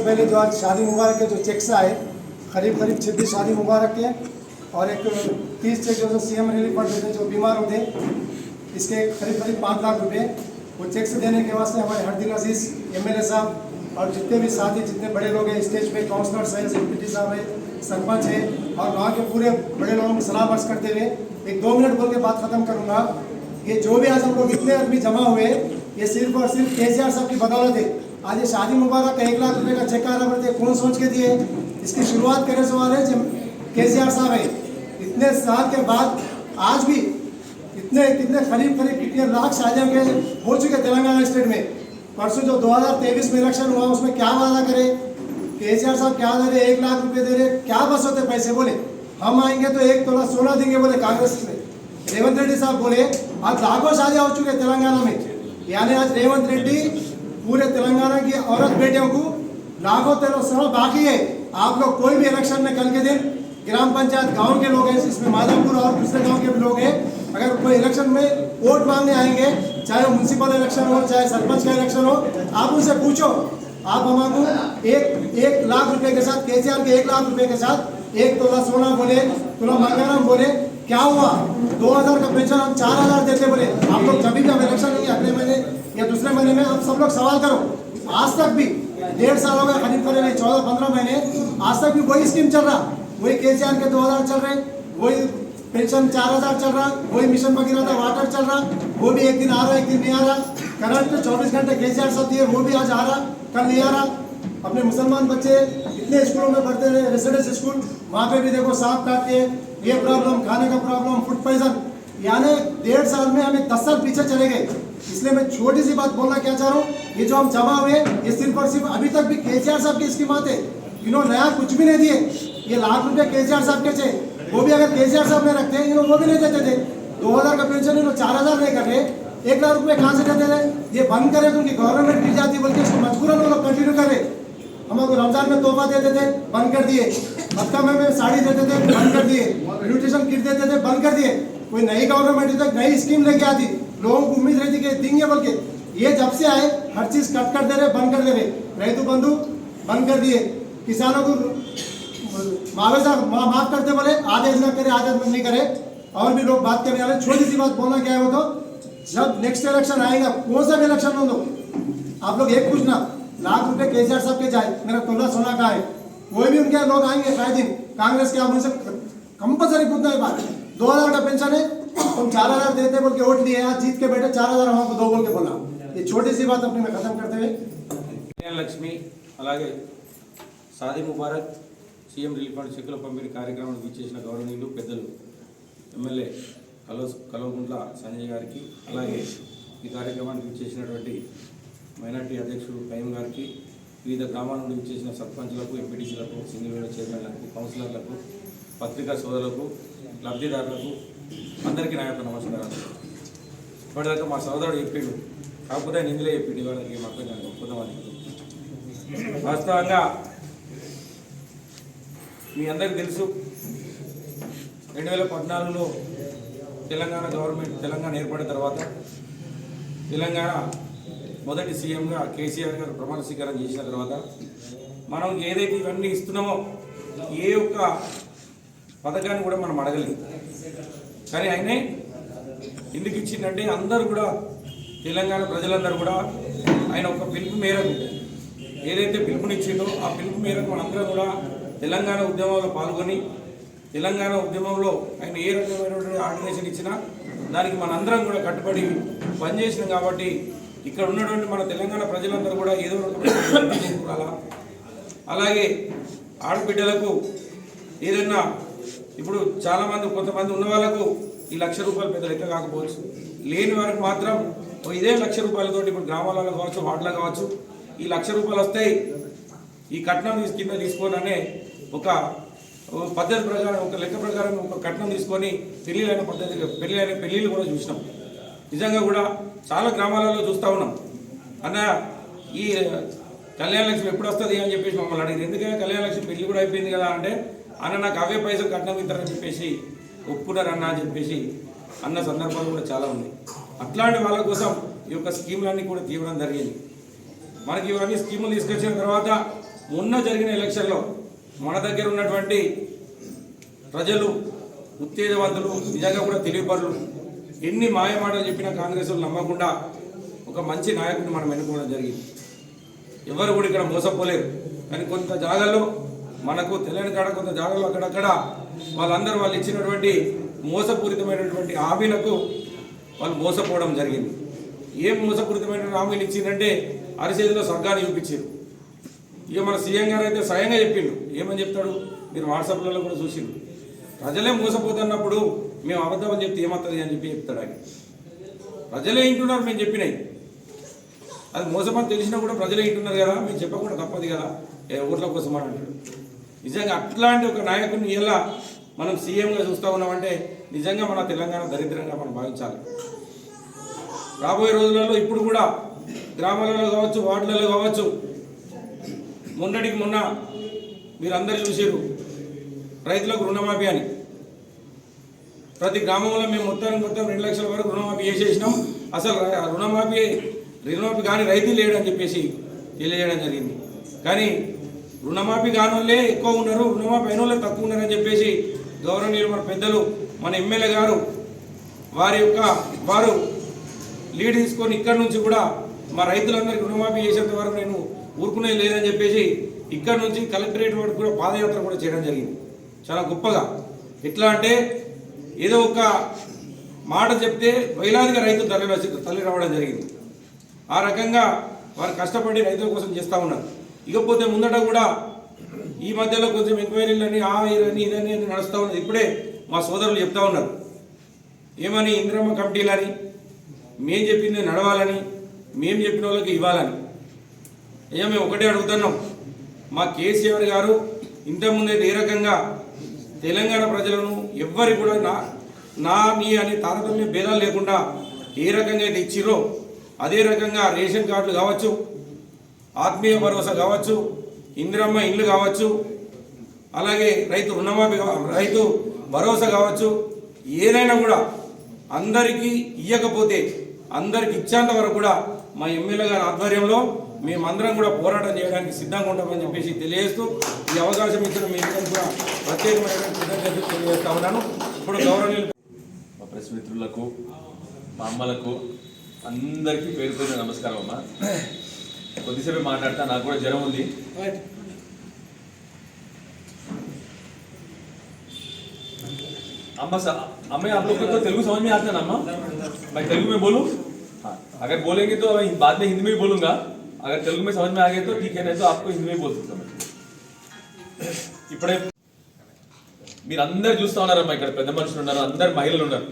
पहले जो आज शादी मुबारक के जो चेक्स आए करीब करीब छब्बीस शादी मुबारक के और एक तीस चेक जो सी एम रिलीफ फंड जो बीमार होते इसके करीब करीब पाँच लाख रुपए। वो चेक्स देने के वास्ते हमारे हरदिल अज़ीज़ एम एमएलए साहब और जितने भी साथी, जितने बड़े लोग हैं स्टेज पे काउंसलर्स हैं सेक्रेटरी साहब है, सरपंच है, और गाँव के पूरे बड़े लोगों को सलाह अर्ज़ करते हुए एक दो मिनट बोल के बात खत्म करूँगा। ये जो भी आज हम लोग इतने आदमी जमा हुए, ये सिर्फ़ और सिर्फ़ केसीआर साहब की बदौलत है। आज ये शादी मुबारक का एक लाख रुपए का चेक आ रहा है कौन सोच के दिए। इसकी शुरुआत करे सवाल है जब आर साहब है। इतने साल के बाद, आज भी इतने कितने करीब करीब कितने लाख शादियों के हो चुके तेलंगाना स्टेट में। परसों जो 2023 में इलेक्शन हुआ, उसमें क्या वादा करे? केसीआर साहब क्या दे रहे? एक लाख रुपए दे रहे? क्या बस होते पैसे? बोले, हम आएँगे तो एक तोला सोना देंगे, बोले कांग्रेस में। रेवंत रेड्डी साहब बोले, आज लाखों शादियाँ हो चुके तेलंगाना में। यानी आज रेवंत रेड्डी पूरे तेलंगाना की औरत बेटियों को लाखों तेरह सोना बाकी है। आप लोग कोई भी इलेक्शन में कल के दिन ग्राम पंचायत गाँव के लोग हैं इसमें माधवपुर और दूसरे गाँव के भी लोग हैं, अगर कोई इलेक्शन में वोट मांगने आएँगे, चाहे वो म्यूनसिपल इलेक्शन हो, चाहे सरपंच का इलेक्शन हो, आप उनसे पूछो। आप हमको एक एक लाख रुपए के साथ, केसीआर के एक लाख रुपए के साथ एक तोला सोना बोले, तोला मंगाराम बोले, क्या हुआ? दो हज़ार का पेंशन हम चार हज़ार देते बोले। आप लोग जब भी अब इलेक्शन नहीं अगले महीने या दूसरे महीने में आप सब लोग सवाल करो। आज तक भी डेढ़ साल हो गए करीब करीब चौदह, पंद्रह महीने। आज तक भी वही स्कीम चल रहा, वही केसीआर के दो हज़ार चल रहे, वही पेंशन चार हज़ार चल रहा, वही मिशन भगीरथ वाटर चल रहा, वो भी एक दिन आ रहा, एक दिन नहीं आ रहा। करंट चौबीस घंटे केसीआर साथ दिए, वो भी आज आ रहा, कल नहीं आ रहा। अपने मुसलमान बच्चे इतने स्कूलों में पढ़ते रहे रेसिडेंस स्कूल वहाँ पे भी देखो सांप काटते ये प्रॉब्लम खाने का प्रॉब्लम फ़ूड पॉइजन यानी डेढ़ साल में हमें दस साल पीछे चले गए। इसलिए मैं छोटी सी बात बोलना क्या चाह रहा हूँ? ये जो हम जमा हुए, ये सिर्फ़ और सिर्फ़ अभी तक भी केसीआर साहब की स्कीमात है इन्होंने नया कुछ भी नहीं दिए। ये लाख रुपए केसीआर साहब के थे। वो भी अगर केसीआर साहब में रखते इन्होंने वो भी नहीं देते थे। दो हज़ार का पेंशन इन्होंने चार हज़ार नहीं कर रहे एक लाख रुपए कहाँ से देते थे? ये बंद करे तो उनकी गवर्नमेंट गिर जाती बोल के उसको मजबूरन वो लोग कंटिन्यू कर। रहे हमको रमज़ान में तोहफा देते थे, बंद कर दिए। हफ़्ता में साड़ी देते थे, बंद कर दिए। न्यूट्रिशन किट देते थे, बंद कर दिए। कोई नई गवर्नमेंट नई स्कीम लेके आती। लोगों को उम्मीद रहती कि देंगे बोल के ये जब से आए हर चीज़ कट कर दे रहे बंद कर दे रहे। रैतु बंधु बंद कर दिए। किसानों को मुआवजा मा, माफ़ करते बोले आधे न करे आधे नहीं करे। और भी लोग बात करने वाले छोटी सी बात बोलना क्या है वो तो जब नेक्स्ट इलेक्शन आएगा कौन सा भी इलेक्शन हो तो आप लोग एक पूछना लाख रुपए केसीआर साहब के जाए मेरा तोला सोना का है? कोई भी उनके लोग आएँगे शायद कांग्रेस के आप उनसे कंपलसरी पूछना है बात। दो हज़ार का पेंशन है तुम चार हजार देते बोल के वोट लिए आज जीत के बैठे चार हजार हमको दो बोल के बोला ये छोटी सी बात अपने में खत्म करते हुए కళ్యాణ లక్ష్మి అలాగే Shaadi Mubarak CM relief fund చెక్కుల పంపిణీ కార్యక్రమానికి ఇచ్చేసిన గౌరవనీయులు పెద్దలు ఎమ్మెల్యే కలో కలవకుంట్ల సంజయ్ గారికి అలాగే ఈ కార్యక్రమానికి ఇచ్చేసినటువంటి మైనార్టీ అధ్యక్షుడు కయ్యం గారికి వివిధ గ్రామాల నుండి ఇచ్చేసిన సర్పంచ్లకు ఎంపీటీసీలకు సింగిల్ విండో చైర్మన్లకు కౌన్సిలర్లకు పత్రికా సోదరులకు లబ్ధిదారులకు అందరికీ నా యొక్క నమస్కారాలు. ఇప్పటిదాకా మా సోదరుడు చెప్పిండు. కాకపోతే ఆయన ఇందులో చెప్పిండు. వాళ్ళకి మాకు కొంచెం వాస్తవంగా మీ అందరికీ తెలుసు రెండు వేల పద్నాలుగులో తెలంగాణ గవర్నమెంట్ తెలంగాణ ఏర్పడిన తర్వాత తెలంగాణ మొదటి సీఎంగా కేసీఆర్ గారు ప్రమాణ స్వీకారం చేసిన తర్వాత మనం ఏదైతే ఇవన్నీ ఇస్తున్నామో ఏ ఒక్క పథకాన్ని కూడా మనం అడగలేదు. కానీ ఆయనే ఎందుకు ఇచ్చిందంటే అందరూ కూడా తెలంగాణ ప్రజలందరూ కూడా ఆయన ఒక పిలుపు మేరకు ఏదైతే పిలుపునిచ్చిందో ఆ పిలుపు మేరకు మనందరం కూడా తెలంగాణ ఉద్యమంలో పాల్గొని తెలంగాణ ఉద్యమంలో ఆయన ఏ రకమైనటువంటి ఆర్గనైజేషన్ ఇచ్చినా దానికి మనందరం కూడా కట్టుబడి పనిచేసినాం కాబట్టి ఇక్కడ ఉన్నటువంటి మన తెలంగాణ ప్రజలందరూ కూడా ఏదో రకమైన అలాగే ఆడబిడ్డలకు ఏదైనా ఇప్పుడు చాలామంది కొంతమంది ఉన్న వాళ్ళకు ఈ లక్ష రూపాయలు పెద్ద లెక్క కాకపోవచ్చు. లేని వారికి మాత్రం ఇదే లక్ష రూపాయలతో ఇప్పుడు గ్రామాలలో కావచ్చు వాటిలో కావచ్చు ఈ లక్ష రూపాయలు వస్తాయి. ఈ కట్నం కింద తీసుకోననే ఒక పద్ధతి ప్రకారం ఒక లెక్క ప్రకారం ఒక కట్నం తీసుకొని పెళ్ళిళ్ళైన పద్ధతి పెళ్ళిళ్ళైన పెళ్ళిళ్ళు కూడా చూసినాం. నిజంగా కూడా చాలా గ్రామాలలో చూస్తూ ఉన్నాం. అన్న ఈ కళ్యాణ లక్ష్మి ఎప్పుడు వస్తుంది అని చెప్పేసి మమ్మల్ని అడిగింది ఎందుకంటే కళ్యాణ లక్ష్మి పెళ్ళి కూడా అయిపోయింది కదా అంటే అన్న నాకు అవే పైసలు కట్నం ఇస్తారని చెప్పేసి ఒప్పుకున్నారన్న అని చెప్పేసి అన్న సందర్భాలు కూడా చాలా ఉన్నాయి అట్లాంటి వాళ్ళ కోసం ఈ యొక్క స్కీములన్నీ కూడా తీవ్రం జరిగింది. మనకి ఇవన్నీ స్కీములు తీసుకొచ్చిన తర్వాత మొన్న జరిగిన ఎలక్షన్లో మన దగ్గర ఉన్నటువంటి ప్రజలు ఉత్తేజవంతులు నిజంగా కూడా తెలియపరులు ఎన్ని మాయమాటలు చెప్పినా కాంగ్రెస్ నమ్మకుండా ఒక మంచి నాయకుడిని మనం ఎన్నుకోవడం జరిగింది. ఎవరు కూడా ఇక్కడ మోసపోలేరు. కానీ కొంత జాగాలో మనకు తెలియని కాడ కొంత జాగాలో అక్కడక్కడ వాళ్ళందరూ వాళ్ళు ఇచ్చినటువంటి మోసపూరితమైనటువంటి హామీలకు వాళ్ళు మోసపోవడం జరిగింది. ఏం మోసపూరితమైన హామీలు ఇచ్చిందంటే అరిచేతిలో స్వర్గాన్ని చూపించారు. ఇక మన సీఎం గారు అయితే స్వయంగా చెప్పిండు. ఏమని చెప్తాడు? మీరు వాట్సాప్లలో కూడా చూసిండు. ప్రజలే మోసపోతున్నప్పుడు మేము అబద్ధమని అని చెప్తే ఏమవుతుంది అని చెప్పి చెప్తాడు ఆయన. ప్రజలే వింటున్నారు మేము చెప్పినాయి. అది మోసమని తెలిసినా కూడా ప్రజలే వింటున్నారు కదా మేము చెప్పకుండా తప్పదు కదా. ఏ ఓట్ల కోసం అని అంటాడు. నిజంగా అట్లాంటి ఒక నాయకుడిని ఇలా మనం సీఎంగా చూస్తూ ఉన్నామంటే నిజంగా మన తెలంగాణ దరిద్రంగా మనం భావించాలి. రాబోయే రోజులలో ఇప్పుడు కూడా గ్రామాలలో కావచ్చు వార్డులలో కావచ్చు మొన్నటికి మొన్న మీరందరూ చూసారు రైతులకు రుణమాఫీ అని. ప్రతి గ్రామంలో మేము మొత్తానికి మొత్తం రెండు లక్షల వరకు రుణమాఫీ చేసేసినాం. అసలు రుణమాఫీ రుణమాఫీ కానీ రైతు లేడని చెప్పేసి తెలియజేయడం జరిగింది. కానీ రుణమాఫీ కాని వాళ్ళే ఎక్కువ ఉన్నారు రుణమాఫీ అయిన వాళ్ళే తక్కువ ఉన్నారని చెప్పేసి గౌరవనీయులు మన పెద్దలు మన ఎమ్మెల్యే గారు వారి యొక్క వారు లీడ్ తీసుకొని ఇక్కడి నుంచి కూడా మా రైతులందరికీ రుణమాఫీ చేసేంత వరకు నేను ఊరుకునేది లేదని చెప్పేసి ఇక్కడ నుంచి కలెక్టరేట్ వరకు కూడా పాదయాత్ర కూడా చేయడం జరిగింది. చాలా గొప్పగా. ఎట్లా అంటే ఏదో ఒక మాట చెప్తే వేలాదిగా రైతులు తల్లి తల్లి రావడం జరిగింది. ఆ రకంగా వారు కష్టపడి రైతుల కోసం చేస్తూ ఉన్నారు. ఇకపోతే ముందట కూడా ఈ మధ్యలో కొంచెం ఎంక్వైరీలని ఆ ఇదని ఇదని అని నడుస్తూ ఉన్నది. ఇప్పుడే మా సోదరులు చెప్తా ఉన్నారు. ఏమని ఇంద్రమ్మ కమిటీలని మేం చెప్పింది నడవాలని మేము చెప్పిన వాళ్ళకి ఇవ్వాలని. అయ్యా మేము ఒకటే అడుగుతున్నాం. మా కేసీఆర్ గారు ఇంతకుముందే ఏ రకంగా తెలంగాణ ప్రజలను ఎవ్వరి కూడా నా నా మీ అనే తారతమ్య భేదాలు లేకుండా ఏ రకంగా అయితే ఇచ్చిరో అదే రకంగా రేషన్ కార్డులు కావచ్చు ఆత్మీయ భరోసా కావచ్చు ఇందిరమ్మ ఇండ్లు కావచ్చు అలాగే రైతు రుణమాఫీ రైతు భరోసా కావచ్చు ఏదైనా కూడా అందరికీ ఇవ్వకపోతే అందరికి ఇచ్చేంత వరకు కూడా మా ఎమ్మెల్యే గారి ఆధ్వర్యంలో మేమందరం కూడా పోరాటం చేయడానికి సిద్ధంగా ఉంటామని చెప్పేసి తెలియజేస్తూ ఈ అవకాశం ఇచ్చిన మీ కూడా ప్రత్యేకమైన కృతజ్ఞతలు తెలియజేస్తా ఉన్నాను. ఇప్పుడు గౌరవనీయులు మా ప్రెస్ మిత్రులకు మా అమ్మలకు అందరికీ పేరు పేరు నమస్కారం అమ్మ. కొద్దిసేపు మాట్లాడతా నాకు కూడా జ్వరం ఉంది अम्मा सा अम्मा आप लोग को तो तेलुगु समझ में आता है ना अम्मा मैं तेलुगु में बोलूं हाँ अगर बोलेंगे तो मैं बाद में हिंदी में ही बोलूंगा अगर तेलुगु में समझ में आ गया तो ठीक है नहीं तो आपको हिंदी में बोल सकता मैं ఇప్పుడే మీరు అందరు చూస్తా ఉన్నారమ్మా ఇక్కడ పెద్ద మనుషులు ఉన్నారు అందరు మహిళలు ఉన్నారు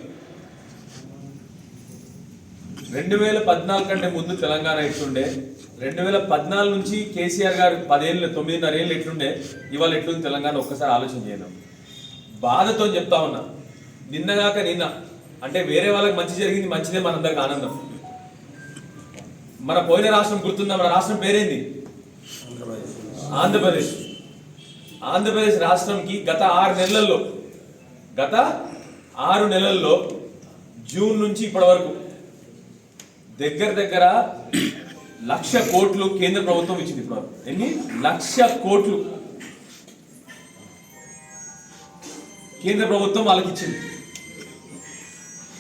రెండు వేల పద్నాలుగు కంటే ముందు తెలంగాణ ఎట్లుండే రెండు వేల పద్నాలుగు నుంచి కేసీఆర్ గారు పదేళ్ళు తొమ్మిదిన్నర ఏళ్ళు ఎట్లుండే ఇవాళ ఎట్లుంది తెలంగాణ ఒక్కసారి ఆలోచన చేయడం బాధతో చెప్తా ఉన్నా నిన్నగాక నిన్న అంటే వేరే వాళ్ళకి మంచి జరిగింది మంచిదే మనందరికి ఆనందం. మన పోయిన రాష్ట్రం గుర్తుందా? మన రాష్ట్రం పేరేంది? ఆంధ్రప్రదేశ్. ఆంధ్రప్రదేశ్ రాష్ట్రంకి గత ఆరు నెలల్లో గత ఆరు నెలల్లో జూన్ నుంచి ఇప్పటి వరకు దగ్గర దగ్గర లక్ష కోట్లు కేంద్ర ప్రభుత్వం ఇచ్చింది ఇప్పుడు. ఎన్ని? లక్ష కోట్లు. కేంద్ర ప్రభుత్వం వాళ్ళకి ఇచ్చింది.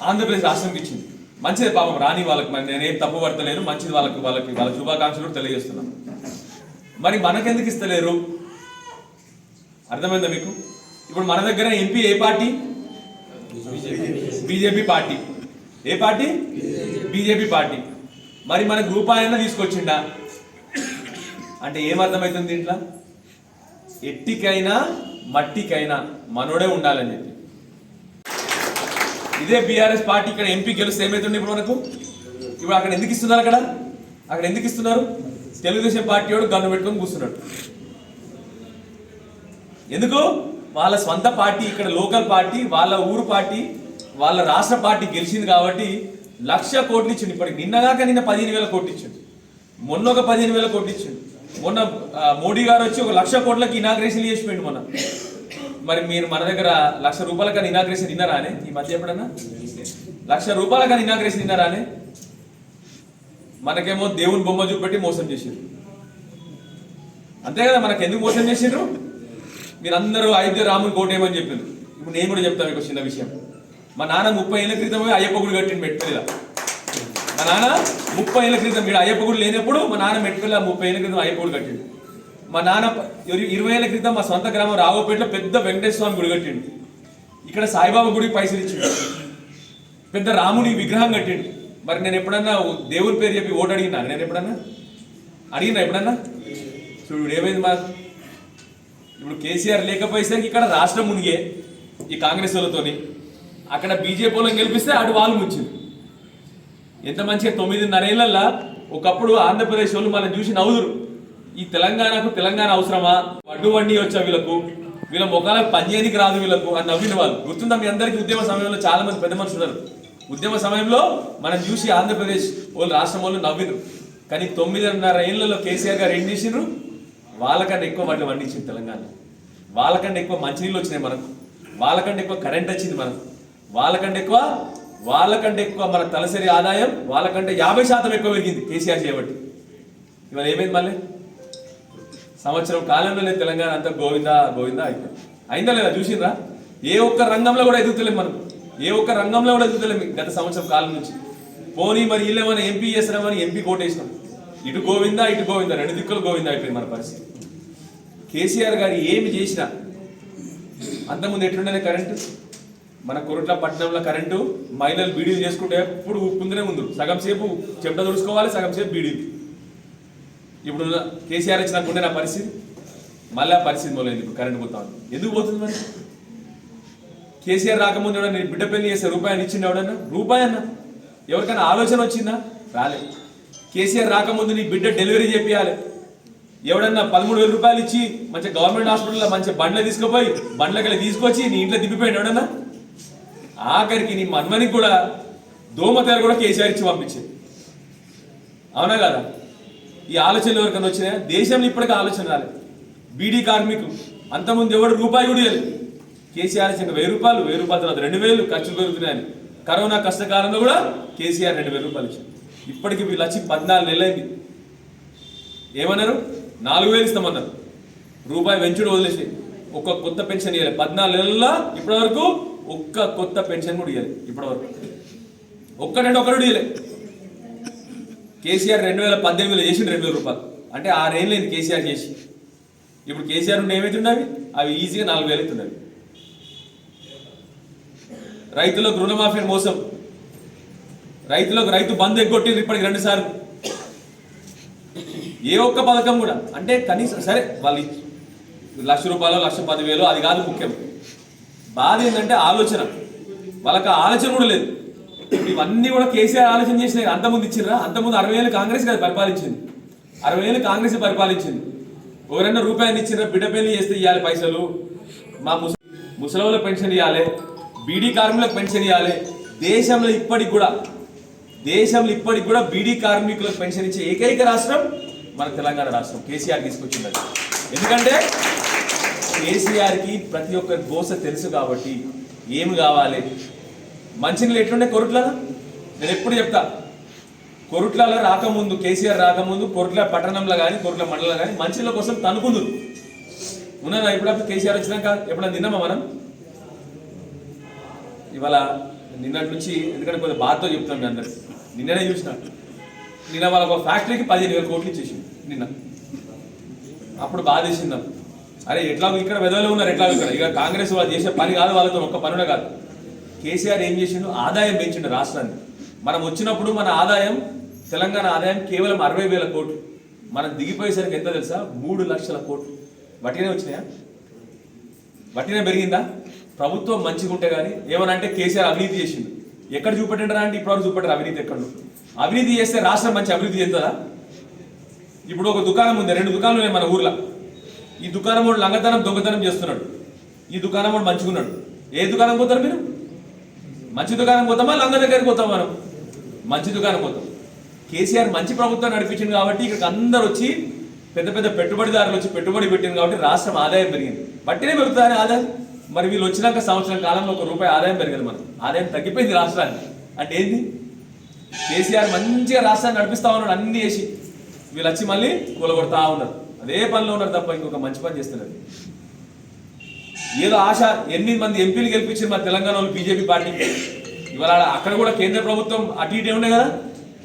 ఆంధ్రప్రదేశ్ రాష్ట్రంకి ఇచ్చింది. మంచిది పాపం రాని వాళ్ళకి నేనేం తప్పు పడతలేను మంచిది వాళ్ళకి వాళ్ళకి వాళ్ళ శుభాకాంక్షలు కూడా తెలియజేస్తున్నాను మరి మనకెందుకు ఇస్తలేరు? అర్థమైందా మీకు? ఇప్పుడు మన దగ్గర ఎంపీ ఏ పార్టీ? బీజేపీ. పార్టీ. ఏ పార్టీ? BJP party. మరి మన గ్రూప్ ఆయన తీసుకొచ్చిండా? అంటే ఏమర్థమవుతుంది దీంట్లో? ఎట్టికైనా మట్టికైనా మనోడే ఉండాలని చెప్పి. ఇదే బీఆర్ఎస్ పార్టీ ఇక్కడ ఎంపీ గెలిస్తే ఏమవుతుంది ఇప్పుడు మనకు? ఇప్పుడు అక్కడ ఎందుకు ఇస్తున్నారు అక్కడ? అక్కడ ఎందుకు ఇస్తున్నారు? తెలుగుదేశం పార్టీ వాడు గన్ను పెట్టుకొని కూర్చున్నాడు. ఎందుకు? వాళ్ళ స్వంత పార్టీ ఇక్కడ లోకల్ పార్టీ వాళ్ళ ఊరు పార్టీ వాళ్ళ రాష్ట్ర పార్టీ గెలిచింది కాబట్టి లక్ష కోట్లు ఇచ్చింది ఇప్పటికి. నిన్నగాక నిన్న పదిహేను వేల కోట్లు ఇచ్చింది మొన్న ఒక పదిహేను వేల కోట్లు ఇచ్చింది మొన్న మోడీ గారు వచ్చి ఒక లక్ష కోట్లకి ఇనాగ్రేషన్ చేసిపోయింది మొన్న. మరి మీరు మన దగ్గర లక్ష రూపాయల కానీ ఇనాగ్రేషన్ తిన్నారానే ఈ మధ్య ఎప్పుడన్నా? లక్ష రూపాయల కానీ ఇనాగ్రేషన్ తిన్నారానే మనకేమో దేవుని బొమ్మ చూపెట్టి మోసం చేసిండ్రు. అంతే కదా మనకు ఎందుకు మోసం చేసిండ్రు? మీరందరూ అయోధ్య రాముని కోటేమని చెప్పిండ్రు. ఇప్పుడు నేను కూడా చెప్తాను మీకు చిన్న విషయం. మా నాన్న ముప్పై ఏళ్ళ క్రితం అయ్యప్ప గుడి కట్టిండు మెట్పల్లిలో మా నాన్న ముప్పై ఏళ్ళ క్రితం మీరు అయ్యప్ప గుడి లేనప్పుడు మా నాన్న మెట్పల్లి ముప్పై ఏళ్ళ క్రితం అయ్యప్ప గుడి కట్టిండు. మా నాన్న ఇరవై ఏళ్ళ క్రితం మా సొంత గ్రామం రావుపేటలో పెద్ద వెంకటేశ్వర స్వామి గుడి కట్టిండు. ఇక్కడ సాయిబాబా గుడికి పైసలు ఇచ్చిండు. పెద్ద రాముని విగ్రహం కట్టిండు. మరి నేను ఎప్పుడన్నా దేవుని పేరు చెప్పి ఓటు అడిగినా? నేను ఎప్పుడన్నా? అడిగినా ఎప్పుడన్నా? చూడు ఏమైంది మా ఇప్పుడు కేసీఆర్ లేకపోయేసరికి ఇక్కడ రాష్ట్రం మునిగే ఈ కాంగ్రెస్ వాళ్ళతోని. అక్కడ బీజేపీ వాళ్ళని గెలిపిస్తే అటు వాళ్ళు ముంచింది ఎంత మంచిగా తొమ్మిదిన్నరేళ్ళల్లా ఒకప్పుడు ఆంధ్రప్రదేశ్ వాళ్ళు మనం చూసి నవ్వుదురు. ఈ తెలంగాణకు తెలంగాణ అవసరమా? వడ్డు వండి వచ్చా వీళ్ళకు? వీళ్ళ ముఖాలకు పనిచేయడానికి రాదు వీళ్ళకు అని నవ్విన వాళ్ళు. గుర్తుందా మీ అందరికీ? ఉద్యమ సమయంలో చాలా మంది పెద్ద మనుషులు ఉన్నారు. ఉద్యమ సమయంలో మనం చూసి ఆంధ్రప్రదేశ్ వాళ్ళు రాష్ట్రం వాళ్ళు నవ్విరు కానీ తొమ్మిదిన్నర ఏళ్ళలో కేసీఆర్ గారు ఏం చేసినారు వాళ్ళకంటే ఎక్కువ వాటిని వండించింది తెలంగాణ. వాళ్ళకంటే ఎక్కువ మంచినీళ్ళు వచ్చినాయి మనకు. వాళ్ళకంటే ఎక్కువ కరెంట్ వచ్చింది మనకు. వాళ్ళకంటే ఎక్కువ వాళ్ళకంటే ఎక్కువ మన తలసరి ఆదాయం వాళ్ళకంటే యాభై శాతం ఎక్కువ పెరిగింది కేసీఆర్ చేయబట్టి ఇవాళ ఏమైంది మళ్ళీ? సంవత్సరం కాలంలోనే తెలంగాణ అంతా గోవిందా గోవిందా అయిపోయింది. అయిందా లేదా? చూసిందా ఏ ఒక్క రంగంలో కూడా ఎదుగుతలేం మనం. ఏ ఒక్క రంగంలో కూడా ఎదుగుతలేం గత సంవత్సరం కాలం నుంచి. పోనీ మరి వీళ్ళేమైనా ఎంపీ చేస్తున్నామని ఎంపీ కోటేసినాం. ఇటు గోవిందా ఇటు గోవిందా. రెండు దిక్కులు గోవిందా అయిపోయింది మన పరిస్థితి. కేసీఆర్ గారు ఏమి చేసినా అంతకుముందు ఎట్లుండేనే కరెంటు? మన కొరట్ల పట్టణంలో కరెంటు మహిళలు బీడీలు చేసుకుంటే ఎప్పుడు ఉప్పుందనే ముందు సగం సేపు చెమట తుడుచుకోవాలి సగం సేపు బీడీలు. ఇప్పుడు కేసీఆర్ వచ్చినాకుంటే నా పరిస్థితి? మళ్ళీ ఆ పరిస్థితి మొదలైంది ఇప్పుడు కరెంట్ పోతా ఎందుకు పోతుంది మరి? కేసీఆర్ రాకముందు ఎవడన్నా నేను బిడ్డ పెళ్ళి చేస్తే రూపాయలు ఇచ్చింది ఎవడన్నా? రూపాయి అన్న. ఎవరికైనా ఆలోచన వచ్చిందా? రాలేదు కేసీఆర్ రాకముందు నీ బిడ్డ డెలివరీ చేపియాలి. ఎవడన్నా పదమూడు వేల రూపాయలు ఇచ్చి మంచి గవర్నమెంట్ హాస్పిటల్లో మంచి బండ్లు తీసుకుపోయి బండ్లకి తీసుకొచ్చి నీ ఇంట్లో దిప్పిపోయాడు ఎవడన్నా? ఆఖరికి నీ మన్మని కూడా దోమతెర కూడా కేసీఆర్ ఇచ్చి పంపించింది. అవునా కదా? ఈ ఆలోచనలు ఎవరికైనా వచ్చినాయా? దేశంలో ఇప్పటికీ ఆలోచన రాలేదు. బీడీ కార్మికులు అంతకుముందు ఎవడు రూపాయి కూడా ఇవ్వలేదు. కేసీఆర్ ఇచ్చిన వెయ్యి రూపాయలు వెయ్యి రూపాయల తర్వాత రెండు వేలు ఖర్చులు పెరుగుతున్నాయని. కరోనా కష్టకాలంలో కూడా కేసీఆర్ రెండు వేల రూపాయలు ఇచ్చారు ఇప్పటికి వీళ్ళు వచ్చి పద్నాలుగు నెలలైంది. ఏమన్నారు? నాలుగు వేలు ఇస్తామన్నారు. రూపాయి వెంచుడు వదిలేసి ఒక్క కొత్త పెన్షన్ ఇవ్వాలి పద్నాలుగు నెలల్లో ఇప్పటి వరకు ఒక్క కొత్త పెన్షన్ కూడా ఇవ్వాలి ఇప్పటివరకు. ఒక్కడంటే ఒకడు ఇవ్వలే కేసీఆర్ రెండు వేల పద్దెనిమిదిలో చేసిండు రెండు వేల రూపాయలు. అంటే ఆరేళ్ళైంది కేసీఆర్ చేసి. ఇప్పుడు కేసీఆర్ ఉండే ఏమవుతున్నవి అవి? ఈజీగా నాలుగు వేలు అవుతున్నాయి రైతులకు రుణమాఫీ మోసం. రైతులకు రైతు బంద్ ఎగ్గొట్టింది ఇప్పటికి రెండు సార్లు. ఏ ఒక్క పథకం కూడా. అంటే కనీసం సరే వాళ్ళు ఇచ్చి- లక్ష రూపాయలు లక్ష పదివేలు అది కాదు ముఖ్యం. బాధ ఏంటంటే ఆలోచన. వాళ్ళకి ఆలోచన కూడా లేదు. ఇవన్నీ కూడా కేసీఆర్ ఆలోచన చేసినాయి అంతకుముందు ఇచ్చిర్రా? అంతకుముందు అరవై ఏళ్ళు కాంగ్రెస్ కదా పరిపాలించింది. అరవై ఏళ్ళు కాంగ్రెస్ పరిపాలించింది. ఎవరైనా రూపాయలు ఇచ్చినా బిడ్డ పెళ్ళి చేస్తే ఇవ్వాలి పైసలు. మా ముస ముసలి పెన్షన్ ఇవ్వాలి బీడీ కార్మికులకు పెన్షన్ ఇవ్వాలి దేశంలో ఇప్పటికి కూడా దేశంలో ఇప్పటికి కూడా బీడీ కార్మికులకు పెన్షన్ ఇచ్చే ఏకైక రాష్ట్రం మన తెలంగాణ రాష్ట్రం. కేసీఆర్ తీసుకొచ్చింది ఎందుకంటే కేసీఆర్కి ప్రతి ఒక్క గోస తెలుసు కాబట్టి ఏమి కావాలి? మంచినీళ్ళు ఎట్లుండే? కొరుట్లలో నేను ఎప్పుడు చెప్తా. కొరుట్లలో రాకముందు కేసీఆర్ రాకముందు కొరుట్ల పట్టణంలో కానీ కొరుట్ల మండలంలో కానీ మంచినీళ్ళ కోసం తనుకుందురు ఉన్నదా? ఎప్పుడప్పుడు కేసీఆర్ వచ్చినాక? ఎప్పుడైనా తిన్నామా మనం? ఇవాళ నిన్నటి నుంచి ఎందుకంటే కొంచెం బాధతో చెప్తాం మీ అందరికి. నిన్ననే చూసిన. నిన్న వాళ్ళ ఒక ఫ్యాక్టరీకి పదిహేను వేల కోట్లు ఇచ్చేసింది నిన్న. అప్పుడు బాధ వేసిందాం అరే ఎట్లాగో ఇక్కడ వెదవలో ఉన్నారు ఎట్లాగో ఇక్కడ. ఇక కాంగ్రెస్ వాళ్ళు చేసే పని కాదు వాళ్ళతో ఒక్క పనుడే కాదు. కేసీఆర్ ఏం చేసిండు? ఆదాయం పెంచిండు రాష్ట్రాన్ని. మనం వచ్చినప్పుడు మన ఆదాయం తెలంగాణ ఆదాయం కేవలం అరవై వేల కోట్లు. మనం దిగిపోయేసరికి ఎంత తెలుసా? మూడు లక్షల కోట్లు. వటినే వచ్చినాయా? వటినే పెరిగిందా? ప్రభుత్వం మంచిగా ఉంటే కానీ ఏమనంటే కేసీఆర్ అవినీతి చేసిండు. ఎక్కడ చూపెట్టండి అంటే ఇప్పటివరకు చూపెట్టారు అవినీతి ఎక్కడ అవినీతి చేస్తే రాష్ట్రం మంచి అభివృద్ధి చెందుతుందా? ఇప్పుడు ఒక దుకాణం ఉంది రెండు దుకాణాలు ఉన్నాయి మన ఊర్లో. ఈ దుకాణం వాడు లంగతనం దొంగతనం చేస్తున్నాడు. ఈ దుకాణం వాడు మంచిగున్నాడు. ఏ దుకాణం పోతారు మీరు? మంచి దుకాణం పోతామా లంగ దగ్గరికి పోతాం మనం? మంచి దుకాణం పోతాం. కేసీఆర్ మంచి ప్రభుత్వం నడిపించింది కాబట్టి ఇక్కడికి అందరు వచ్చి పెద్ద పెద్ద పెట్టుబడిదారులు వచ్చి పెట్టుబడి పెట్టింది కాబట్టి రాష్ట్రం ఆదాయం పెరిగింది. బట్టినే పెరుగుతుంది ఆదాయం. మరి వీళ్ళు వచ్చినాక సంవత్సరం కాలంలో ఒక రూపాయి ఆదాయం పెరగదు మనం ఆదాయం తగ్గిపోయింది రాష్ట్రానికి. అంటే ఏంది? కేసీఆర్ మంచిగా రాష్ట్రాన్ని నడిపిస్తా ఉన్నాడు అన్ని చేసి. వీళ్ళు వచ్చి మళ్ళీ కూలగొడతా ఉన్నారు. అదే పనిలో ఉన్నారు తప్ప ఇంకొక మంచి పని చేస్తున్నారు ఏదో ఆశ ఎనిమిది మంది ఎంపీలు గెలిపించారు మన తెలంగాణ వాళ్ళు బీజేపీ పార్టీ. ఇవాళ అక్కడ కూడా కేంద్ర ప్రభుత్వం అటు ఇటే ఉండే కదా?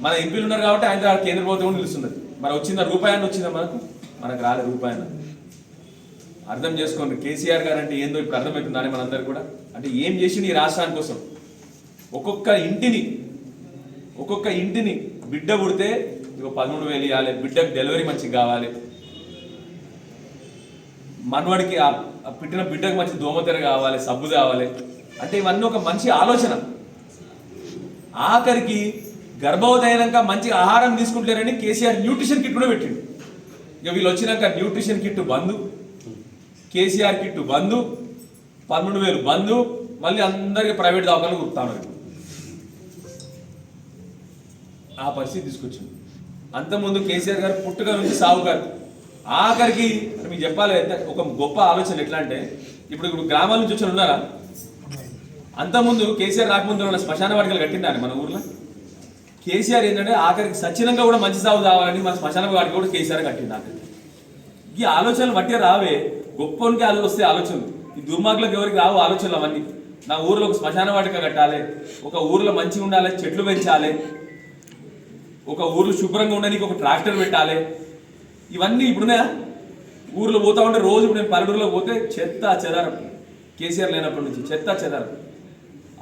మన ఎంపీలు ఉన్నారు కాబట్టి ఆయన కేంద్ర ప్రభుత్వం కూడా నిలుస్తున్నది. మరి వచ్చిందా రూపాయన వచ్చిందా మనకు? మనకు రాలేదు రూపాయన అర్థం చేసుకోండి కేసీఆర్ గారు అంటే ఏందో ఇప్పుడు అర్థమవుతుందని మనందరూ కూడా? అంటే ఏం చేసింది ఈ రాష్ట్రాని కోసం? ఒక్కొక్క ఇంటిని ఒక్కొక్క ఇంటిని బిడ్డ పుడితే ఇక పదమూడు వేలు ఇవ్వాలి బిడ్డకు డెలివరీ మంచిగా కావాలి. మనవాడికి ఆ పుట్టిన బిడ్డకు మంచి దోమతెర కావాలి సబ్బు కావాలి. అంటే ఇవన్నీ ఒక మంచి ఆలోచన. ఆఖరికి గర్భవతి అయినాక మంచి ఆహారం తీసుకుంటారని కేసీఆర్ న్యూట్రిషన్ కిట్ కూడా పెట్టిండు. ఇక వీళ్ళు వచ్చినాక న్యూట్రిషన్ కిట్ బంధు కేసీఆర్ కిట్ బంధు పన్నెండు వేలు బంధు మళ్ళీ అందరికీ ప్రైవేట్ దాఖలు కురుతాను ఆ పరిస్థితి తీసుకొచ్చింది అంతకుముందు కేసీఆర్ గారు పుట్టుక నుంచి సాగు గారు ఆఖరికి మీకు చెప్పాలి అంటే ఒక గొప్ప ఆలోచన ఎట్లా అంటే ఇప్పుడు ఇప్పుడు గ్రామాల నుంచి వచ్చిన ఉన్నారా? అంతకుముందు కేసీఆర్ రాకముందు ఉన్న శ్మశాన వాటికలు కట్టిండారు మన ఊర్లో. కేసీఆర్ ఏంటంటే ఆఖరికి సచ్చినంగా కూడా మంచి సాగు కావాలని మన శ్మశాన వాటికి కూడా కేసీఆర్ కట్టింది ఈ ఆలోచనలు బట్టే రావే గొప్పనికి అది వస్తే ఆలోచనలు. ఈ దుర్మార్గులకు ఎవరికి రావు ఆలోచనలు అవన్నీ. నా ఊర్లో ఒక శ్మశాన వాటిక కట్టాలి ఒక ఊర్లో మంచిగా ఉండాలి చెట్లు పెంచాలి ఒక ఊర్లో శుభ్రంగా ఉండడానికి ఒక ట్రాక్టర్ పెట్టాలి ఇవన్నీ ఇప్పుడున్నాయా ఊర్లో పోతా ఉంటే రోజు ఇప్పుడు నేను పల్లెటూరులో పోతే చెత్త చెదారం కేసీఆర్ లేనప్పటి నుంచి చెత్త చెదారం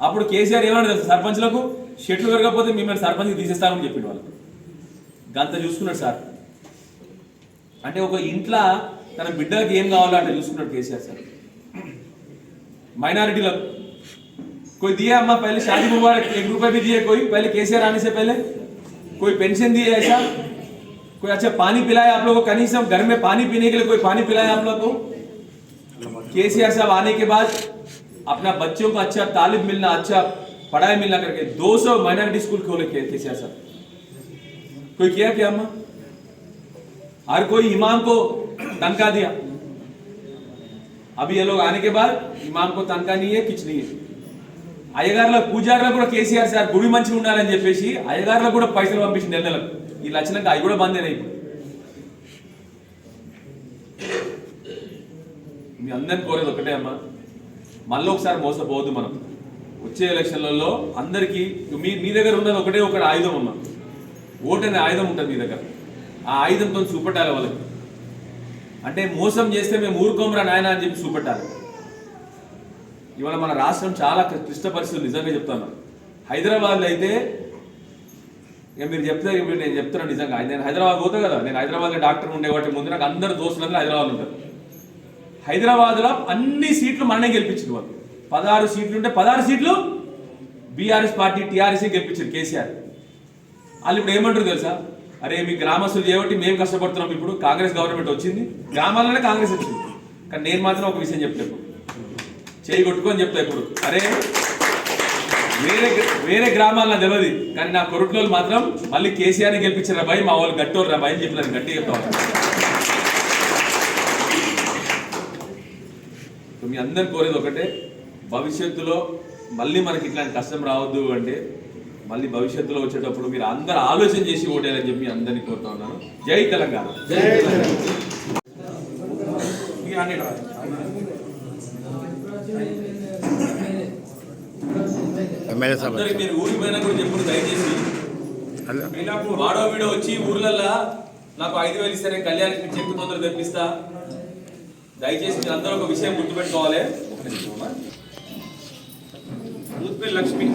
అప్పుడు కేసీఆర్ ఏమన్నా తెలుసు సర్పంచ్లకు చెట్లు పెరగకపోతే మిమ్మల్ని సర్పంచ్కి తీసేస్తామని చెప్పిండు వాళ్ళు గంత చూసుకున్నాడు సార్ అంటే ఒక ఇంట్లో తన బిడ్డకి ఏం కావాలో అంటే చూసుకున్నాడు కేసీఆర్ సార్ మైనారిటీలో कोई दिया अम्मा पहले शादी मुबारक एक रुपए भी दिए कोई पहले केसीआर आने से पहले कोई पेंशन दिए ऐसा कोई अच्छा पानी पिलाया आप लोगों को कहीं से घर में पानी पीने के लिए कोई पानी पिलाया आप लोग को केसीआर साहब आने के बाद अपना बच्चों को अच्छा तालिब मिलना अच्छा पढ़ाई मिलना करके 200 माइनॉरिटी स्कूल खोले केसीआर साहब कोई किया क्या अम्मा हर कोई इमाम को तनख्वाह दिया अभी ये लोग आने के बाद इमाम को तनख्वाह नहीं है कुछ नहीं है అయ్యగారుల పూజారులకు కూడా కేసీఆర్ సార్ గుడి మంచిగా ఉండాలని చెప్పేసి అయ్యగారులకు కూడా పైసలు పంపించి నెల నెలకు వీళ్ళు వచ్చినాక అవి కూడా బంద్ ఇప్పుడు. మీ అందరిని కోరేది ఒకటే అమ్మా మళ్ళీ ఒకసారి మోసపోవద్దు మనం. వచ్చే ఎలక్షన్లలో అందరికీ మీ మీ దగ్గర ఉన్నది ఒకటే ఒకటి ఆయుధం అమ్మా. ఓటు అనే ఆయుధం ఉంటుంది మీ దగ్గర. ఆ ఆయుధంతో చూపెట్టాలి వాళ్ళకి. అంటే మోసం చేస్తే మేము ఊరుకోమరా నాయన అని చెప్పి చూపెట్టాలి. ఇవాళ మన రాష్ట్రం చాలా క్లిష్ట పరిస్థితులు నిజంగా చెప్తాను. హైదరాబాద్లో అయితే ఇక మీరు చెప్తే ఇప్పుడు నేను చెప్తున్నాను నిజంగా. నేను హైదరాబాద్ పోతా కదా. నేను హైదరాబాద్లో డాక్టర్ ఉండే వాటి ముందు నాకు అందరు దోస్తులందరూ హైదరాబాద్ ఉంటారు. హైదరాబాద్లో అన్ని సీట్లు మననే గెలిపించింది వాళ్ళు. పదహారు సీట్లు ఉంటే పదహారు సీట్లు బీఆర్ఎస్ పార్టీ టీఆర్ఎస్ గెలిపించారు కేసీఆర్. వాళ్ళు ఇప్పుడు ఏమంటారు తెలుసా? అరే మీ గ్రామస్తులు చేయబట్టి మేము కష్టపడుతున్నాం ఇప్పుడు. కాంగ్రెస్ గవర్నమెంట్ వచ్చింది. గ్రామాల్లోనే కాంగ్రెస్ వచ్చింది. కానీ నేను మాత్రం ఒక విషయం చెప్తాను చేయి కొట్టుకొని చెప్తా ఇప్పుడు. అరే వేరే వేరే గ్రామాల్లో తెలియదు కానీ నా కొరుట్లో మాత్రం మళ్ళీ కేసీఆర్ని గెలిపించారు భయ్ మా వాళ్ళు గట్టోరు రా భయం చెప్పినారు గట్టి చెప్తా మీ అందరు కోరేది ఒకటే భవిష్యత్తులో మళ్ళీ మనకి ఇట్లాంటి కష్టం రావద్దు అంటే మళ్ళీ భవిష్యత్తులో వచ్చేటప్పుడు మీరు అందరు ఆలోచన చేసి ఓటేయాలని చెప్పి మీ అందరినీ కోరుతా ఉన్నాను. జై తెలంగాణ. మీ అన్ని రా. ఎమ్మెల్యే సభ అందరికి మీరు ఊరికి పోయినా కూడా చెప్పుడు దయచేసి. వాడో వీడో వచ్చి ఊర్లల్లో నాకు ఐదు వేలు ఇస్తే నేను కళ్యాణానికి చెక్కు తొందర తెప్పిస్తా. దయచేసి మీరు అందరూ ఒక విషయం గుర్తుపెట్టుకోవాలి. ఉత్పల్ లక్ష్మి.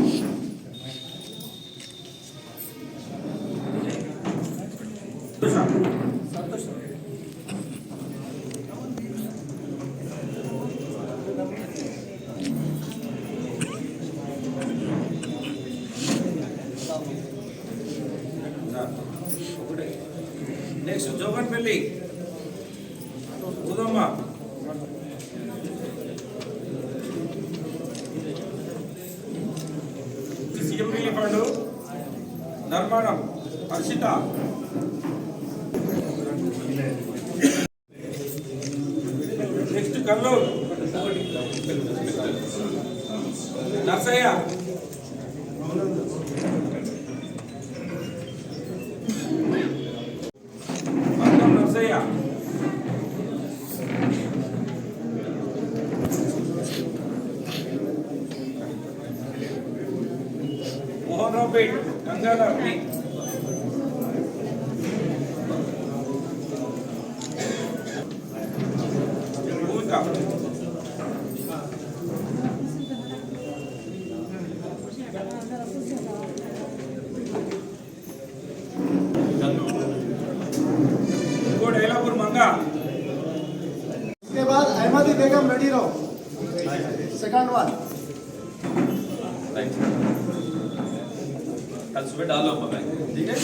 कल सुबह डालो हम मैं ठीक है?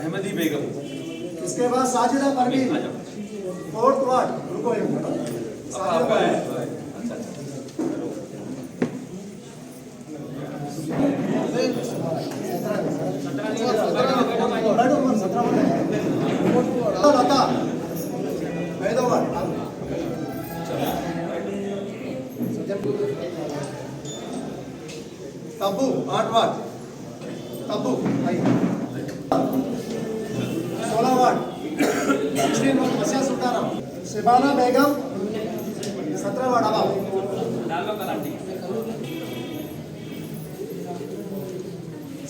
अहमदी बेगम। इसके बाद साजिदा परवीन। फोर्थ वार्ड रुको एक मिनट। साजिदा है।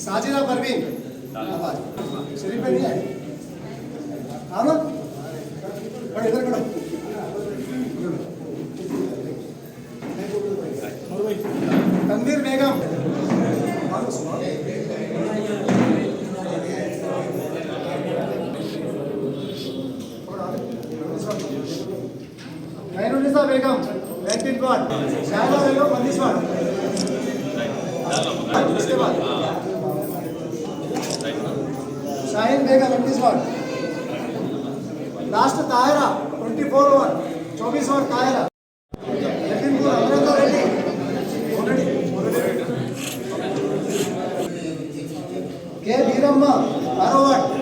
साजिदा परवीन। आवाज़। शरीफ पे नहीं है? आओ ना बड़े इधर खड़ो। ఏ వీరమ్మ? అరవాట్.